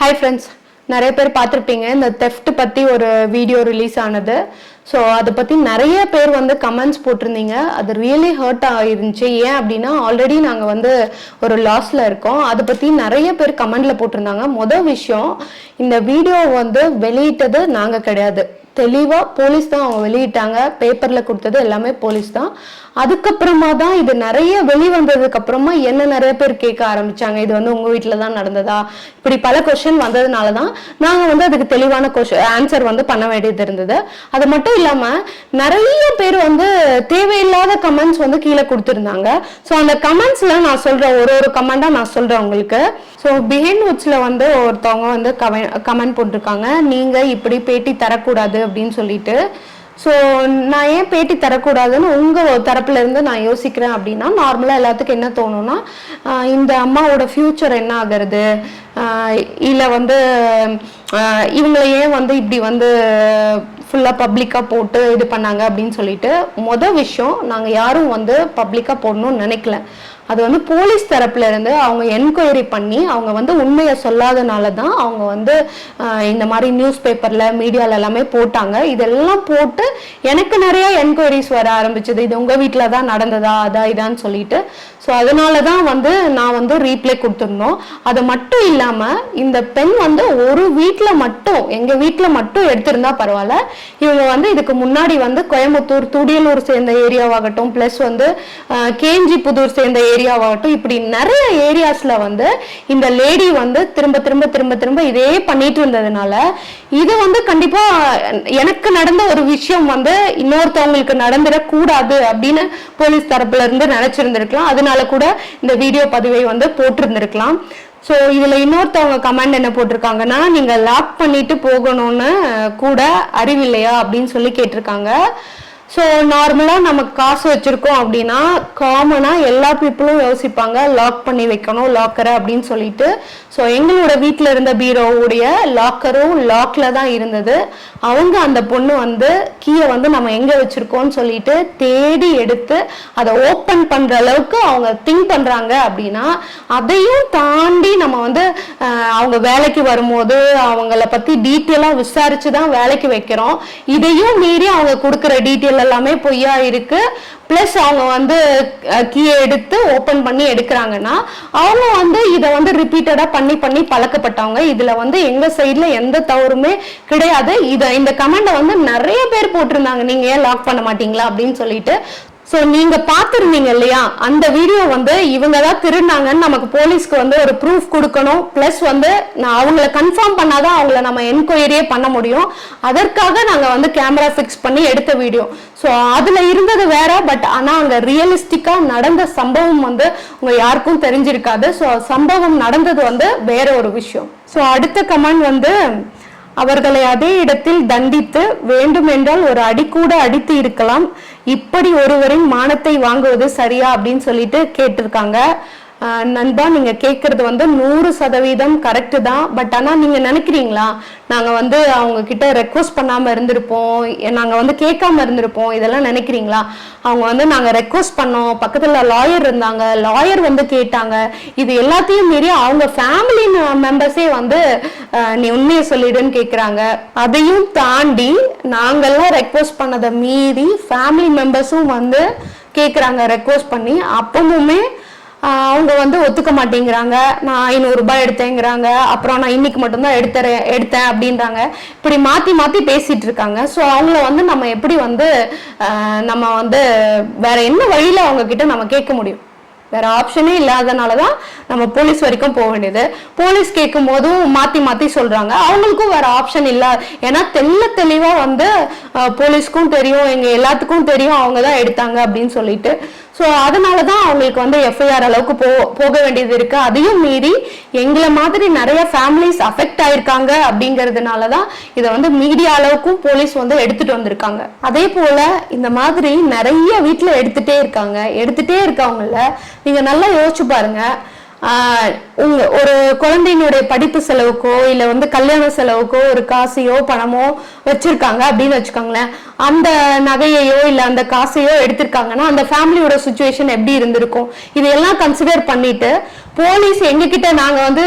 Hi friends நிறைய பேர் பார்த்துருப்பீங்க. இந்த தெஃப்ட் பற்றி ஒரு வீடியோ ரிலீஸ் ஆனது. ஸோ அதை பற்றி நிறைய பேர் வந்து கமெண்ட்ஸ் போட்டிருந்தீங்க. அது ரியலி ஹர்ட் ஆகிருந்துச்சு ஏன் அப்படின்னா ஆல்ரெடி நாங்கள் வந்து ஒரு லாஸில் இருக்கோம். அதை பற்றி நிறைய பேர் கமெண்டில் போட்டிருந்தாங்க. மொதல் விஷயம் இந்த வீடியோ வந்து வெளியிட்டது நாங்கள் கிடையாது. தெளிவாக போலீஸ் தான் அவங்க வெளியிட்டாங்க. பேப்பரில் கொடுத்தது எல்லாமே போலீஸ் தான். அதுக்கப்புறமா தான் இது நிறைய வெளிவந்ததுக்கு அப்புறமா என்ன நிறைய பேர் கேட்க ஆரம்பிச்சாங்க. இது வந்து உங்க வீட்டில் தான் நடந்ததா? இப்படி பல கொஸ்டின் வந்ததுனால தான் நாங்கள் வந்து அதுக்கு தெளிவான கொஸ்டின் ஆன்சர் வந்து பண்ண வேண்டியது இருந்தது. அது மட்டும் இல்லாமல் நிறைய பேர் வந்து தேவையில்லாத கமெண்ட்ஸ் வந்து கீழே கொடுத்துருந்தாங்க. ஸோ அந்த கமெண்ட்ஸ்ல நான் சொல்றேன் ஒரு ஒரு கமெண்டா நான் சொல்றேன் உங்களுக்கு. ஸோ பிஹைண்ட் வுட்ஸ்ல வந்து ஒருத்தவங்க வந்து கமெண்ட் போட்டிருக்காங்க. நீங்கள் இப்படி பேட்டி தரக்கூடாது அப்படின்னு சொல்லிட்டு ஸோ நான் ஏன் பேட்டி தரக்கூடாதுன்னு உங்கள் தரப்புலேருந்து நான் யோசிக்கிறேன் அப்படின்னா நார்மலாக எல்லாத்துக்கும் என்ன தோணும்னா இந்த அம்மாவோட ஃப்யூச்சர் என்ன ஆகிறது? இல்லை வந்து இவங்களை ஏன் வந்து இப்படி வந்து ஃபுல்லாக பப்ளிக்காக போட்டு இது பண்ணாங்க அப்படின்னு சொல்லிட்டு மொதல் விஷயம் நாங்கள் யாரும் வந்து பப்ளிக்காக போடணும்னு நினைக்கல. அது வந்து போலீஸ் தரப்புல இருந்து அவங்க என்கொயரி பண்ணி அவங்க வந்து உண்மையை சொல்லாதனால தான் அவங்க வந்து இந்த மாதிரி நியூஸ் பேப்பர்ல மீடியால எல்லாமே போட்டாங்க. இதெல்லாம் போட்டு எனக்கு நிறைய என்கொயரிஸ் வர ஆரம்பிச்சது. இது உங்க வீட்டில் தான் நடந்ததா அதா இதான்னு சொல்லிட்டு. ஸோ அதனால தான் வந்து நான் வந்து ரீப்ளே கொடுத்துருந்தோம். அது மட்டும் இல்லாமல் இந்த பெண் வந்து ஒரு வீட்டில் மட்டும் எங்கள் வீட்டில் மட்டும் எடுத்திருந்தா பரவாயில்ல. இவங்க வந்து இதுக்கு முன்னாடி வந்து கோயம்புத்தூர் துடியலூர் சேர்ந்த ஏரியாவாகட்டும் ப்ளஸ் வந்து கேஞ்சி புதூர் சேர்ந்த ஏரியாவாகட்டும் இப்படி நிறைய ஏரியாஸ்ல வந்து இந்த லேடி வந்து திரும்ப திரும்ப திரும்ப திரும்ப இதே பண்ணிட்டு இருந்ததுனால இது வந்து கண்டிப்பா எனக்கு நடந்த ஒரு விஷயம் வந்து இன்னொருத்தவங்களுக்கு நடந்துடக்கூடாது அப்படின்னு போலீஸ் தரப்புல இருந்து நினைச்சிருந்திருக்கலாம். அதனால கூட இந்த வீடியோ பதிவை வந்து போட்டிருந்திருக்கலாம். ஸோ இதில் இன்னொருத்தவங்க கமெண்ட் என்ன போட்டிருக்காங்கன்னா நீங்கள் லாக் பண்ணிட்டு போகணும்னு கூட அறிவில்லையா? அப்படின்னு சொல்லி கேட்டிருக்காங்க. ஸோ நார்மலாக நமக்கு காசு வச்சுருக்கோம் அப்படின்னா காமனாக எல்லா பீப்புளும் யோசிப்பாங்க லாக் பண்ணி வைக்கணும் லாக்கரை அப்படின்னு சொல்லிட்டு. ஸோ எங்களோட வீட்டில் இருந்த பீரோவுடைய லாக்கரும் லாக்கில் தான் இருந்தது. அவங்க அந்த பொண்ணு வந்து கீயை வந்து நம்ம எங்கே வச்சுருக்கோம்னு சொல்லிட்டு தேடி எடுத்து அதை ஓப்பன் பண்ணுற அளவுக்கு அவங்க திங்க் பண்ணுறாங்க அப்படின்னா அதையும் தாண்டி நம்ம வந்து அவங்க வேலைக்கு வரும்போது அவங்கள பற்றி டீட்டெயிலாக விசாரித்து தான் வேலைக்கு வைக்கிறோம். இதையும் மீறி அவங்க கொடுக்குற டீட்டெயில் எல்லாமே பொய்யா இருக்கு. ப்ளஸ் அவங்க வந்து கீயை எடுத்து ஓப்பன் பண்ணி எடுக்கிறாங்கன்னா அவங்க வந்து இதை வந்து ரிப்பீட்டடாக பண்ணி பண்ணி பழக்கப்பட்டவங்க. இதில் வந்து எங்கள் சைடில் எந்த தவறுமே கிடையாது. இதை இந்த கமெண்டை வந்து நிறைய பேர் போட்டிருந்தாங்க. நீங்கள் ஏன் லாக் பண்ண மாட்டீங்களா? அப்படின்னு சொல்லிட்டு. ஸோ நீங்க பார்த்துருந்தீங்க இல்லையா? அந்த வீடியோ வந்து இவங்க தான் திருடினாங்கன்னு நமக்கு போலீஸ்க்கு வந்து ஒரு ப்ரூஃப் கொடுக்கணும். ப்ளஸ் வந்து நான் அவங்கள கன்ஃபார்ம் பண்ணாதான் அவங்கள நம்ம என்கொயரியே பண்ண முடியும். அதற்காக நாங்கள் வந்து கேமரா ஃபிக்ஸ் பண்ணி எடுத்த வீடியோ ஸோ அதில் இருந்தது வேற பட் ஆனால் அங்கே ரியலிஸ்டிக்காக நடந்த சம்பவம் வந்து உங்க யாருக்கும் தெரிஞ்சிருக்காது. ஸோ சம்பவம் நடந்தது வந்து வேற ஒரு விஷயம். ஸோ அடுத்த கமெண்ட் வந்து அவர்களை அதே இடத்தில் தண்டித்து வேண்டுமென்றால் ஒரு அடி கூட அடித்து இருக்கலாம். இப்படி ஒருவரின் மானத்தை வாங்குவது சரியா அப்படின்னு சொல்லிட்டு கேட்டிருக்காங்க. நண்பா நீங்க கேட்கறது வந்து நூறு சதவீதம் கரெக்ட் தான். பட் ஆனா நீங்க நினைக்கிறீங்களா? நாங்க வந்து அவங்க கிட்ட ரெக்வஸ்ட் பண்ணாம இருந்திருப்போம். நாங்கள் நாங்க வந்து கேட்காம இருந்திருப்போம். இதெல்லாம் நினைக்கிறீங்களா? அவங்க வந்து நாங்க ரெக்வஸ்ட் பண்ணோம். பக்கத்துல லாயர் இருந்தாங்க. லாயர் வந்து கேட்டாங்க. இது எல்லாத்தையும் மீறி அவங்க ஃபேமிலி மெம்பர்ஸே uh, வந்து நீ உண்மையை சொல்லிடுன்னு கேக்குறாங்க. அதையும் தாண்டி நாங்கெல்லாம் ரெக்வஸ்ட் பண்ணதை மீறி ஃபேமிலி மெம்பர்ஸும் வந்து கேட்குறாங்க ரெக்வஸ்ட் பண்ணி அப்பவுமே அவங்க வந்து ஒத்துக்க மாட்டேங்கிறாங்க. நான் ஐநூறு ரூபாய் எடுத்தேங்கிறாங்க. அப்புறம் நான் இன்னைக்கு மட்டும்தான் எடுத்துறேன் எடுத்தேன் அப்படின்றாங்க. இப்படி மாத்தி மாத்தி பேசிட்டு இருக்காங்க. ஸோ அவங்கள வந்து நம்ம எப்படி வந்து நம்ம வந்து வேற என்ன வழியில அவங்க கிட்ட நம்ம கேட்க முடியும்? வேற ஆப்ஷனே இல்லாதனால தான் நம்ம போலீஸ் வரைக்கும் போக வேண்டியது. போலீஸ் கேட்கும் போதும் மாத்தி மாத்தி சொல்றாங்க. அவங்களுக்கும் வேற ஆப்ஷன் இல்ல. ஏன்னா தெள்ள தெளிவா வந்து போலீஸ்க்கும் தெரியும். எங்க எல்லாத்துக்கும் தெரியும். அவங்க தான் எடுத்தாங்க அப்படின்னு சொல்லிட்டு. ஸோ அதனால தான் அவங்களுக்கு வந்து எஃப்ஐஆர் அளவுக்கு போ போக வேண்டியது இருக்குது அதையும் மீறி எங்களை மாதிரி நிறைய ஃபேமிலிஸ் அஃபெக்ட் ஆயிருக்காங்க அப்படிங்கிறதுனால தான் இதை வந்து மீடியா அளவுக்கும் போலீஸ் வந்து எடுத்துட்டு வந்திருக்காங்க. அதே போல் இந்த மாதிரி நிறைய வீட்டில் எடுத்துகிட்டே இருக்காங்க. எடுத்துகிட்டே இருக்கவங்கள நீங்கள் நல்லா யோசிச்சு பாருங்கள் உங்க ஒரு குழந்தையினுடைய படிப்பு செலவுக்கோ இல்ல வந்து கல்யாண செலவுக்கோ ஒரு காசையோ பணமோ வச்சிருக்காங்க அப்படின்னு வச்சுக்கோங்களேன். அந்த நகையையோ இல்ல அந்த காசையோ எடுத்திருக்காங்கன்னா அந்த ஃபேமிலியோட சுச்சுவேஷன் எப்படி இருந்திருக்கும்? இதையெல்லாம் கன்சிடர் பண்ணிட்டு போலீஸ் எங்ககிட்ட நாங்க வந்து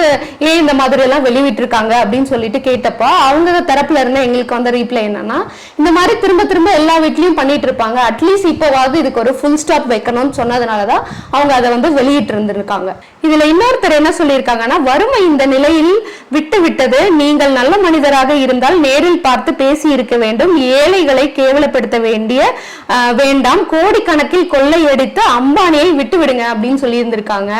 ஏன் இந்த மாதிரி எல்லாம் வெளியிட்டிருக்காங்க அப்படின்னு சொல்லிட்டு கேட்டப்போ அவங்க தரப்புல இருந்து எங்களுக்கு வந்த ரீப்ளை என்னன்னா இந்த மாதிரி திரும்ப திரும்ப எல்லா வீட்லயும் பண்ணிட்டு இருப்பாங்க அட்லீஸ்ட் இப்போவாவது இதுக்கு ஒரு ஃபுல் ஸ்டாப் வைக்கணும்னு சொன்னதுனாலதான் அவங்க அதை வந்து வெளியிட்டு இருந்திருக்காங்க இதுல இன்னொருத்தர் என்ன சொல்லியிருக்காங்கன்னா வறுமை இந்த நிலையில் விட்டு விட்டது. நீங்கள் நல்ல மனிதராக இருந்தால் நேரில் பார்த்து பேசி இருக்க வேண்டும். ஏழைகளை கேவலப்படுத்த வேண்டிய வேண்டாம். கோடிக்கணக்கில் கொள்ளையடித்து அம்பானியை விட்டு விடுங்க அப்படின்னு சொல்லி இருந்திருக்காங்க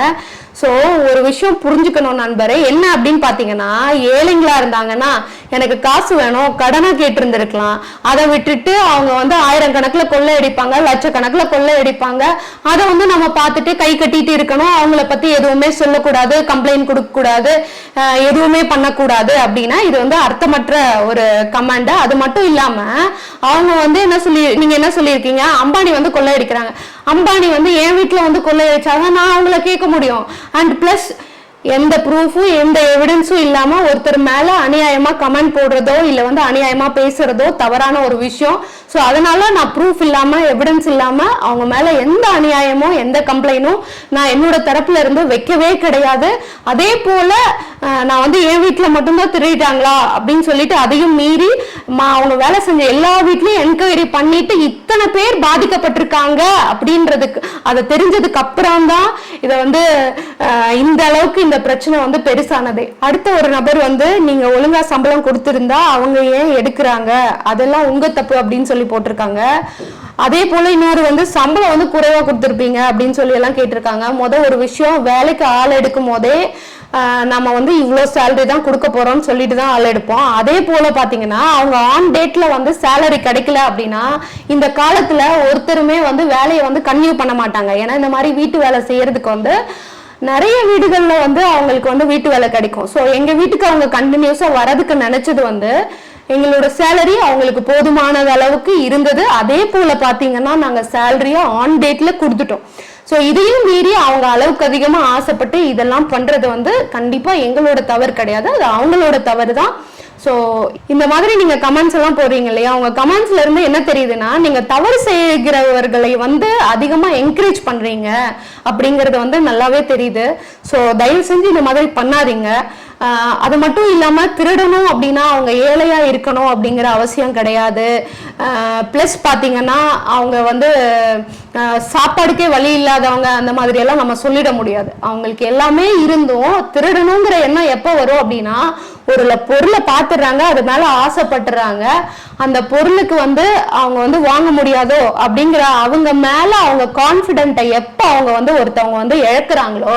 ஸோ ஒரு விஷயம் புரிஞ்சுக்கணும் நண்பரே. என்ன அப்படின்னு பார்த்தீங்கன்னா ஏழைங்களா இருந்தாங்கன்னா எனக்கு காசு வேணும் கடனாக கேட்டிருந்திருக்கலாம். அதை விட்டுட்டு அவங்க வந்து ஆயிரம் கணக்கில் கொள்ளை அடிப்பாங்க லட்சக்கணக்கில் கொள்ளை அடிப்பாங்க. அதை வந்து நம்ம பார்த்துட்டு கை கட்டிட்டு இருக்கணும். அவங்கள பற்றி எதுவுமே சொல்லக்கூடாது கம்ப்ளைண்ட் கொடுக்கக்கூடாது எதுவுமே பண்ணக்கூடாது அப்படின்னா இது வந்து அர்த்தமற்ற ஒரு கமாண்டு அது மட்டும் இல்லாமல் அவங்க வந்து என்ன சொல்லி நீங்கள் என்ன சொல்லியிருக்கீங்க? அம்பானி வந்து கொள்ளை அடிக்கிறாங்க. அம்பானி வந்து என் வீட்டில் வந்து கொள்ளை வச்சாதான் நான் அவங்கள கேட்க முடியும். அண்ட் ப்ளஸ் எந்த ப்ரூஃபும் எந்த எவிடன்ஸும் இல்லாமல் ஒருத்தர் மேலே அநியாயமாக கமெண்ட் போடுறதோ இல்லை வந்து அநியாயமாக பேசுறதோ தவறான ஒரு விஷயம். ஸோ அதனால நான் ப்ரூஃப் இல்லாமல் எவிடன்ஸ் இல்லாமல் அவங்க மேலே எந்த அநியாயமோ எந்த கம்ப்ளைண்டும் நான் என்னோட தரப்புல இருந்து வைக்கவே கிடையாது. அதே போல நான் வந்து என் வீட்டில் மட்டும்தான் திருடிட்டாங்களா அப்படின்னு சொல்லிட்டு அதையும் மீறி மா- அவங்க வேலை செஞ்ச எல்லா வீட்லயும் என்கொயரி பண்ணிட்டு இத்தனை பேர் பாதிக்கப்பட்டிருக்காங்க அப்படின்றதுக்கு அதை தெரிஞ்சதுக்கு அப்புறம் தான் இதை வந்து இந்த அளவுக்கு இந்த பிரச்சனை வந்து பெருசானதே. அடுத்த ஒரு நபர் வந்து நீங்க ஒழுங்கா சம்பளம் கொடுத்திருந்தா அவங்க ஏன் எடுக்கிறாங்க? அதெல்லாம் உங்க தப்பு அப்படின்னு சொல்லி போட்டிருக்காங்க. அதே போல இன்னொரு வந்து சம்பளம் வந்து குறைவா கொடுத்துருப்பீங்க அப்படின்னு சொல்லி எல்லாம் கேட்டிருக்காங்க. முத ஒரு விஷயம் வேலைக்கு ஆள் எடுக்கும் போதே நம்ம வந்து இவ்வளோ சேலரி தான் கொடுக்க போகிறோம்னு சொல்லிட்டு தான் ஆள் எடுப்போம். அதே போல் பார்த்தீங்கன்னா அவங்க ஆன் டேட்டில் வந்து சேலரி கிடைக்கல அப்படின்னா இந்த காலத்தில் ஒருத்தருமே வந்து வேலையை வந்து கன்டினியூ பண்ண மாட்டாங்க. ஏன்னா இந்த மாதிரி வீட்டு வேலை செய்கிறதுக்கு வந்து நிறைய வீடுகளில் வந்து அவங்களுக்கு வந்து வீட்டு வேலை கிடைக்கும். ஸோ எங்கள் வீட்டுக்கு அவங்க கண்டினியூஸாக வரதுக்கு நினச்சது வந்து எங்களோட சேலரி அவங்களுக்கு போதுமானது அளவுக்கு இருந்தது. அதே போல் பார்த்தீங்கன்னா நாங்கள் சேலரியை ஆன் டேட்டில் கொடுத்துட்டோம். ஸோ இதையும் மீறி அவங்க அளவுக்கு அதிகமாக ஆசைப்பட்டு இதெல்லாம் பண்ணுறது வந்து கண்டிப்பாக எங்களோட தவறு கிடையாது. அது அவங்களோட தவறு தான். ஸோ இந்த மாதிரி நீங்க கமெண்ட்ஸ் எல்லாம் போடுறீங்க இல்லையா? உங்க கமெண்ட்ஸ்ல இருந்து என்ன தெரியுதுன்னா நீங்க தவறு செய்கிறவர்களை வந்து அதிகமா என்கரேஜ் பண்றீங்க அப்படிங்கறது வந்து நல்லாவே தெரியுது. ஸோ தயவு செஞ்சு இந்த மாதிரி பண்ணாதீங்க. அது மட்டும் இல்லாம திருடணும் அப்படின்னா அவங்க ஏழையா இருக்கணும் அப்படிங்கிற அவசியம் கிடையாது. ப்ளஸ் பாத்தீங்கன்னா அவங்க வந்து சாப்பாடுக்கே வழி இல்லாதவங்க அந்த மாதிரி எல்லாம் நம்ம சொல்லிட முடியாது. அவங்களுக்கு எல்லாமே இருந்தும் திருடணுங்கிற எண்ணம் எப்போ வரும் அப்படின்னா ஒரு பொருளை பார்த்துடுறாங்க அது மேல ஆசைப்பட்டுறாங்க. அந்த பொருளுக்கு வந்து அவங்க வந்து வாங்க முடியாதோ அப்படிங்கிற அவங்க மேல அவங்க கான்ஃபிடென்ட்டை எப்ப அவங்க வந்து ஒருத்தவங்க வந்து இழக்குறாங்களோ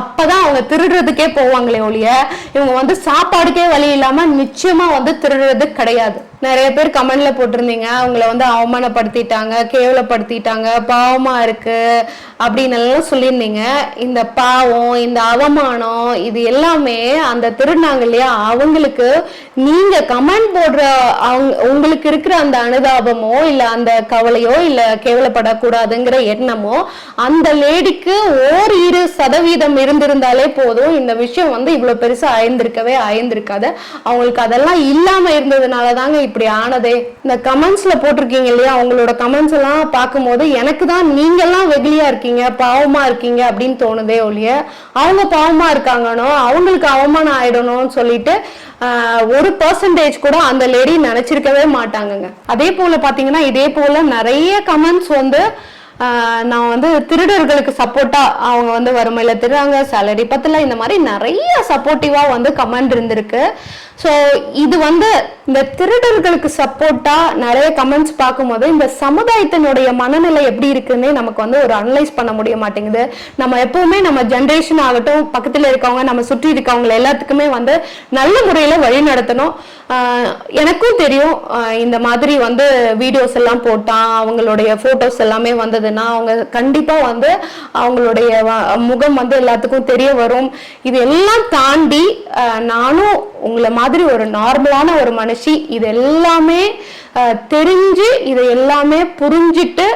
அப்பதான் அவங்க திருடுறதுக்கே போவாங்களே ஒழிய இவங்க வந்து சாப்பாடுக்கே வழி இல்லாமல் நிச்சயமா வந்து திருடுறது கிடையாது. நிறைய பேர் கமெண்ட்ல போட்டிருந்தீங்க. அவங்கள வந்து அவமானப்படுத்திட்டாங்க கேவலப்படுத்திட்டாங்க பாவமா இருக்கு அப்படின்னு எல்லாம் சொல்லியிருந்தீங்க. இந்த பாவம் இந்த அவமானம் இது எல்லாமே அந்த திருநாங்க இல்லையா அவங்களுக்கு நீங்க கமெண்ட் போடுற அவங்க உங்களுக்கு இருக்கிற அந்த அனுதாபமோ இல்ல அந்த கவலையோ இல்ல கேவலப்படக்கூடாதுங்கிற எண்ணமோ அந்த லேடிக்கு ஓர் இரு சதவீதம் இருந்திருந்தாலே போதும். இந்த விஷயம் வந்து இவ்வளவு பெருசா அயந்திருக்கவே அயந்திருக்காது அவங்களுக்கு அதெல்லாம் இல்லாம இருந்ததுனால தாங்க இப்படி ஆனதே. இந்த கமெண்ட்ஸ்ல போட்டிருக்கீங்க இல்லையா? அவங்களோட கமெண்ட்ஸ் எல்லாம் பார்க்கும்போது எனக்கு தான் நீங்க எல்லாம் வெகுளியா இருக்கீங்க பாவமா இருக்கீங்க அப்படின்னு தோணுதே ஒழிய அவங்க பாவமா இருக்காங்கனோ அவங்களுக்கு அவமானம் ஆயிடணும்னு சொல்லிட்டு ஒரு பர்சன்டேஜ் கூட அந்த லேடி நினைச்சிருக்கவே மாட்டாங்கங்க. அதே போல பாத்தீங்கன்னா இதே போல நிறைய கமெண்ட்ஸ் வந்து நான் வந்து திருடர்களுக்கு சப்போர்ட்டா அவங்க வந்து வறுமையில திருடுறாங்க சேலரி பத்தல இந்த மாதிரி நிறைய சப்போர்ட்டிவா வந்து கமெண்ட் இருந்திருக்கு. ஸோ இது வந்து இந்த திருடர்களுக்கு சப்போர்ட்டாக நிறைய கமெண்ட்ஸ் பார்க்கும்போது இந்த சமுதாயத்தினுடைய மனநிலை எப்படி இருக்குன்னே நமக்கு வந்து ஒரு அனலைஸ் பண்ண முடிய மாட்டேங்குது. நம்ம எப்பவுமே நம்ம ஜென்ரேஷன் ஆகட்டும் பக்கத்தில் இருக்கவங்க நம்ம சுற்றி இருக்கவங்க எல்லாத்துக்குமே வந்து நல்ல முறையில் வழி நடத்தணும். எனக்கும் தெரியும் இந்த மாதிரி வந்து வீடியோஸ் எல்லாம் போட்டான் அவங்களுடைய ஃபோட்டோஸ் எல்லாமே வந்ததுன்னா அவங்க கண்டிப்பாக வந்து அவங்களுடைய முகம் வந்து எல்லாத்துக்கும் தெரிய வரும். இது எல்லாம் தாண்டி நானும் உங்களை மாதிரி ஒரு நார்மலான ஒரு மனுஷி இது எல்லாமே தெரிஞ்சு இதை எல்லாமே புரிஞ்சிட்டு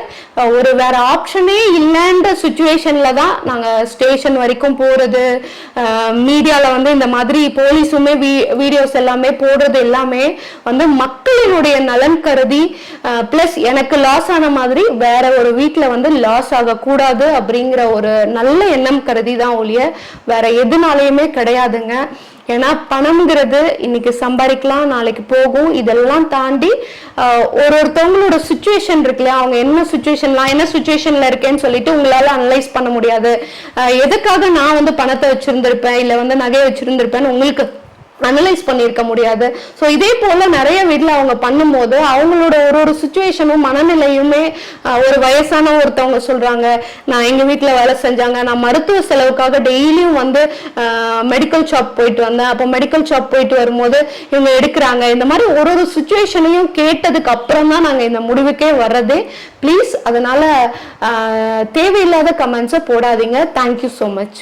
ஒரு வேற ஆப்ஷனே இல்லைன்ற சுச்சுவேஷன்ல தான் நாங்கள் ஸ்டேஷன் வரைக்கும் போறது மீடியாவில் வந்து இந்த மாதிரி போலீஸுமே வீ வீடியோஸ் எல்லாமே போடுறது எல்லாமே வந்து மக்களினுடைய நலன் கருதி ப்ளஸ் எனக்கு லாஸ் ஆன மாதிரி வேற ஒரு வீட்டில் வந்து லாஸ் ஆகக்கூடாது அப்படிங்கிற ஒரு நல்ல எண்ணம் கருதி தான் ஒழிய வேற எதுனாலையுமே கிடையாதுங்க. ஏன்னா பணம்ங்கிறது இன்னைக்கு சம்பாதிக்கலாம் நாளைக்கு போகும். இதெல்லாம் தாண்டி ஒரு ஒருத்தவங்களோட சுச்சுவேஷன் இருக்குல்ல அவங்க என்ன சுச்சுவேஷன் நான் என்ன சுச்சுவேஷன்ல இருக்கேன்னு சொல்லிட்டு உங்களால அனலைஸ் பண்ண முடியாது. எதுக்காக நான் வந்து பணத்தை வச்சிருந்திருப்பேன்? இல்லை வந்து நகையை வச்சிருந்திருப்பேன்னு உங்களுக்கு அனலைஸ் பண்ணியிருக்க முடியாது. ஸோ இதே போல் நிறைய வீட்டில் அவங்க பண்ணும்போது அவங்களோட ஒரு ஒரு சுச்சுவேஷனும் மனநிலையுமே ஒரு வயசான ஒருத்தவங்க சொல்கிறாங்க நான் எங்கள் வீட்டில் வேலை செஞ்சாங்க நான் மருத்துவ செலவுக்காக டெய்லியும் வந்து மெடிக்கல் ஷாப் போயிட்டு வந்தேன். அப்போ மெடிக்கல் ஷாப் போயிட்டு வரும்போது இவங்க எடுக்கிறாங்க. இந்த மாதிரி ஒரு ஒரு சுச்சுவேஷனையும் கேட்டதுக்கு அப்புறம் தான் நாங்கள் இந்த முடிவுக்கே வர்றதே. ப்ளீஸ் அதனால் தேவையில்லாத கமெண்ட்ஸை போடாதீங்க. Thank you so much